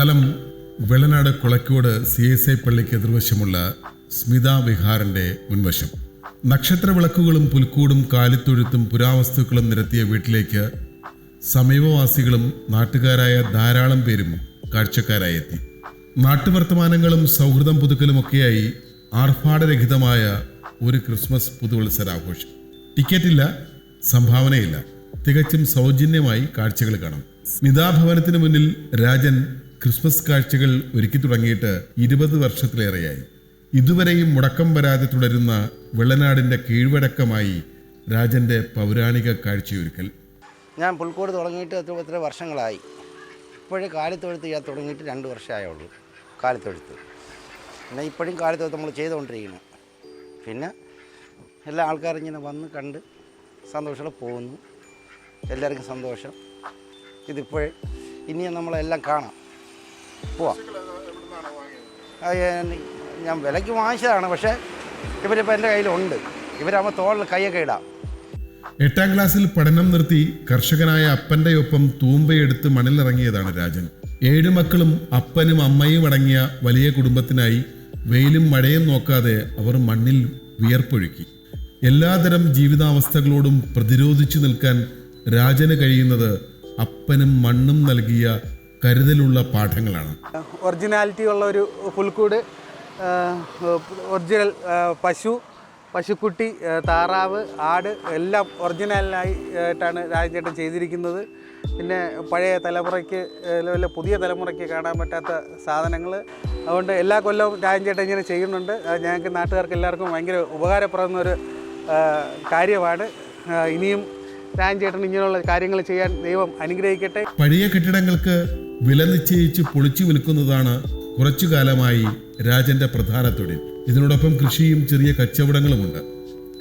സ്ഥലം Vellanad Kulakode C S I പള്ളിക്ക് എതിർവശമുള്ള സ്മിത വിഹാറിന്റെ മുൻവശം. നക്ഷത്ര വിളക്കുകളും പുൽക്കൂടും കാലിത്തൊഴുത്തും പുരാവസ്തുക്കളും നിരത്തിയ വീട്ടിലേക്ക് സമീപവാസികളും നാട്ടുകാരായ ധാരാളം പേരും കാഴ്ചക്കാരായി എത്തി. നാട്ടുവർത്തമാനങ്ങളും സൗഹൃദം പുതുക്കലുമൊക്കെയായി ആർഭാടരഹിതമായ ഒരു ക്രിസ്മസ് പുതുവത്സരാഘോഷം. ടിക്കറ്റില്ല സംഭാവനയില്ല. തികച്ചും സൗജന്യമായി കാഴ്ചകൾ കാണാം. സ്മിതാഭവനത്തിന് മുന്നിൽ രാജൻ ക്രിസ്മസ് കാഴ്ചകൾ ഒരുക്കി തുടങ്ങിയിട്ട് ഇരുപത് വർഷത്തിലേറെയായി. ഇതുവരെയും മുടക്കം വരാതെ തുടരുന്ന വെള്ളനാടിന്റെ കീഴ്വഴക്കമായി രാജന്റെ പൗരാണിക കാഴ്ചയൊരുക്കൽ. ഞാൻ പുൽക്കോട് തുടങ്ങിയിട്ട് എത്ര വർഷങ്ങളായി. ഇപ്പോഴും കാലിത്തൊഴുത്ത് ചെയ്യാൻ തുടങ്ങിയിട്ട് രണ്ട് വർഷമായുള്ളൂ. കാലിത്തൊഴുത്ത്. പിന്നെ ഇപ്പോഴും കാലിത്തൊഴുത്ത് നമ്മൾ ചെയ്തുകൊണ്ടിരിക്കുന്നു. പിന്നെ എല്ലാ ആൾക്കാരും ഇങ്ങനെ വന്ന് കണ്ട് സന്തോഷത്തോടെ പോകുന്നു. എല്ലാവർക്കും സന്തോഷം. ഇതിപ്പോഴേ ഇനിയും നമ്മളെല്ലാം കാണാം. പോവാം. ഞാൻ വിലയ്ക്ക് വാങ്ങിച്ചതാണ് പക്ഷേ ഇവരിപ്പോൾ എന്റെ കയ്യിലുണ്ട്. ഇവരാകുമ്പോൾ തോളിൽ കൈയൊക്കെ ഇടാം. എട്ടാം ക്ലാസ്സിൽ പഠനം നിർത്തി കർഷകനായ അപ്പന്റെ ഒപ്പം തൂമ്പയെടുത്ത് മണലിറങ്ങിയതാണ് രാജൻ. ഏഴ് മക്കളും അപ്പനും അമ്മയും അടങ്ങിയ വലിയ കുടുംബത്തിനായി വെയിലും മഴയും നോക്കാതെ അവർ മണ്ണിൽ വിയർപ്പൊഴുക്കി. എല്ലാതരം ജീവിതാവസ്ഥകളോടും പ്രതിരോധിച്ചു നിൽക്കാൻ രാജന് കഴിയുന്നത് അപ്പനും മണ്ണും നൽകിയ കരുതലുള്ള പാഠങ്ങളാണ്. ഒറിജിനാലിറ്റി ഉള്ള ഒരു പുൽക്കൂട് ഒറിജിനൽ പശു പശുക്കുട്ടി താറാവ് ആട് എല്ലാം ഒറിജിനലായി ആയിട്ടാണ് രാജചേട്ടൻ ചെയ്തിരിക്കുന്നത്. പിന്നെ പഴയ തലമുറയ്ക്ക് അല്ല പുതിയ തലമുറയ്ക്ക് കാണാൻ പറ്റാത്ത സാധനങ്ങൾ അതുകൊണ്ട് എല്ലാ കൊല്ലവും രാജചേട്ടൻ ഇങ്ങനെ ചെയ്യുന്നുണ്ട്. അത് ഞങ്ങൾക്ക് നാട്ടുകാർക്ക് എല്ലാവർക്കും ഭയങ്കര ഉപകാരപ്പെടുന്ന ഒരു കാര്യമാണ്. ഇനിയും രാജചേട്ടൻ ഇങ്ങനെയുള്ള കാര്യങ്ങൾ ചെയ്യാൻ ദൈവം അനുഗ്രഹിക്കട്ടെ. പഴയ കെട്ടിടങ്ങൾക്ക് വില നിശ്ചയിച്ച് പൊളിച്ചു വിൽക്കുന്നതാണ് കുറച്ചു കാലമായി രാജന്റെ പ്രധാന തൊഴിൽ. ഇതിനോടൊപ്പം കൃഷിയും ചെറിയ കച്ചവടങ്ങളുമുണ്ട്.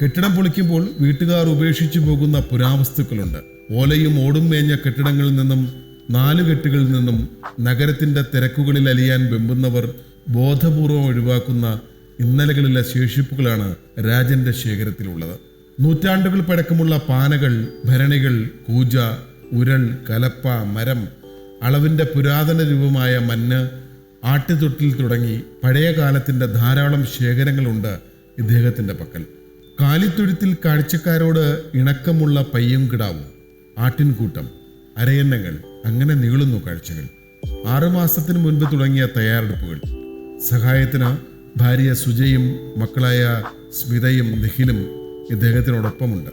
കെട്ടിടം പൊളിക്കുമ്പോൾ വീട്ടുകാർ ഉപേക്ഷിച്ചു പോകുന്ന പുരാവസ്തുക്കളുണ്ട്. ഓലയും ഓടും മേഞ്ഞ കെട്ടിടങ്ങളിൽ നിന്നും നാലുകെട്ടുകളിൽ നിന്നും നഗരത്തിന്റെ തിരക്കുകളിൽ അലിയാൻ വെമ്പുന്നവർ ബോധപൂർവം ഒഴിവാക്കുന്ന ഇന്നലകളിലെ ശേഷിപ്പുകളാണ് രാജന്റെ ശേഖരത്തിലുള്ളത്. നൂറ്റാണ്ടുകൾ പഴക്കമുള്ള പാനകൾ ഭരണികൾ കൂജ ഉരൾ കലപ്പ മരം അളവിന്റെ പുരാതന രൂപമായ മഞ്ഞ് ആട്ടുതൊട്ടിൽ തുടങ്ങി പഴയ കാലത്തിന്റെ ധാരാളം ശേഖരങ്ങളുണ്ട് ഇദ്ദേഹത്തിന്റെ പക്കൽ. കാലിത്തൊഴുത്തിൽ കാഴ്ചക്കാരോട് ഇണക്കമുള്ള പയ്യും കിടാവും ആട്ടിൻകൂട്ടം അരയന്നങ്ങൾ അങ്ങനെ നീളുന്നു കാഴ്ചകൾ. ആറുമാസത്തിന് മുൻപ് തുടങ്ങിയ തയ്യാറെടുപ്പുകൾ. സഹായത്തിന് ഭാര്യ സുജയും മക്കളായ സ്മിതയും നിഖിലും ഇദ്ദേഹത്തിനോടൊപ്പമുണ്ട്.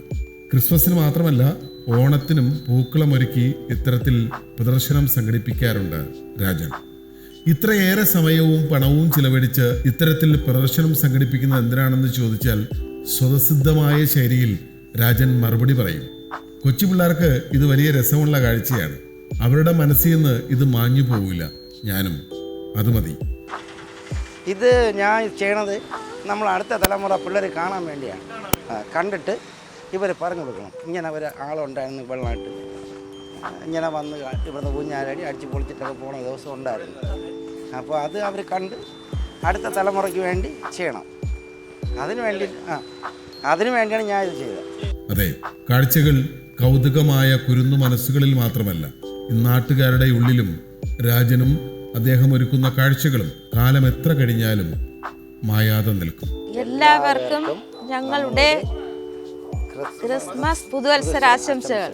ക്രിസ്മസിന് മാത്രമല്ല ഓണത്തിനും പൂക്കളമൊരുക്കി ഇത്തരത്തിൽ പ്രദർശനം സംഘടിപ്പിക്കാറുണ്ട് രാജൻ. ഇത്രയേറെ സമയവും പണവും ചിലവഴിച്ച് ഇത്തരത്തിൽ പ്രദർശനം സംഘടിപ്പിക്കുന്നത് എന്തിനാണെന്ന് ചോദിച്ചാൽ സ്വതസിദ്ധമായ ശൈലിയിൽ രാജൻ മറുപടി പറയും. കൊച്ചു പിള്ളേർക്ക് ഇത് വലിയ രസമുള്ള കാഴ്ചയാണ്. അവരുടെ മനസ്സിൽ നിന്ന് ഇത് മാഞ്ഞു പോവില്ല. ഞാനും അത് മതി. ഇത് ഞാൻ ചെയ്യണത് നമ്മൾ അടുത്ത തലമുറ പിള്ളേർ കാണാൻ വേണ്ടിയാണ്. കണ്ടിട്ട് ഇവർ പറഞ്ഞു കൊടുക്കണം. ഇങ്ങനെ ഒരു ആളുണ്ടായിരുന്നു വെള്ളമായിട്ട് ഇങ്ങനെ വന്ന് ഇവിടുന്ന് കുഞ്ഞാലടി അടിച്ച് പൊളിച്ചിട്ടൊക്കെ പോണ ദിവസം ഉണ്ടായിരുന്നു. അപ്പോൾ അത് അവർ കണ്ട് അടുത്ത തലമുറയ്ക്ക് വേണ്ടി ചെയ്യണം. അതിനു വേണ്ടി ആ അതിനു വേണ്ടിയാണ് ഞാൻ ഇത് ചെയ്തത്. അതെ കാഴ്ചകൾ കൗതുകമായ കുരുന്നു മനസ്സുകളിൽ മാത്രമല്ല നാട്ടുകാരുടെ ഉള്ളിലും രാജനും അദ്ദേഹം ഒരുക്കുന്ന കാഴ്ചകളും കാലം എത്ര കഴിഞ്ഞാലും മായാതെ നിൽക്കും. എല്ലാവർക്കും ഞങ്ങളുടെ ക്രിസ്മസ് പുതുവത്സരാശംസകൾ